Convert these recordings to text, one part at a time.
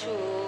住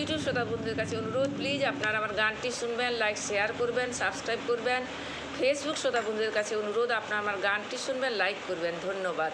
YouTube শ্রোতা বন্ধুদের কাছে অনুরোধ প্লিজ আপনারা আমার গানটি শুনবেন লাইক শেয়ার করবেন সাবস্ক্রাইব করবেন। ফেসবুক শ্রোতা বন্ধুদের কাছে অনুরোধ, আপনারা আমার গানটি শুনবেন লাইক করবেন। ধন্যবাদ।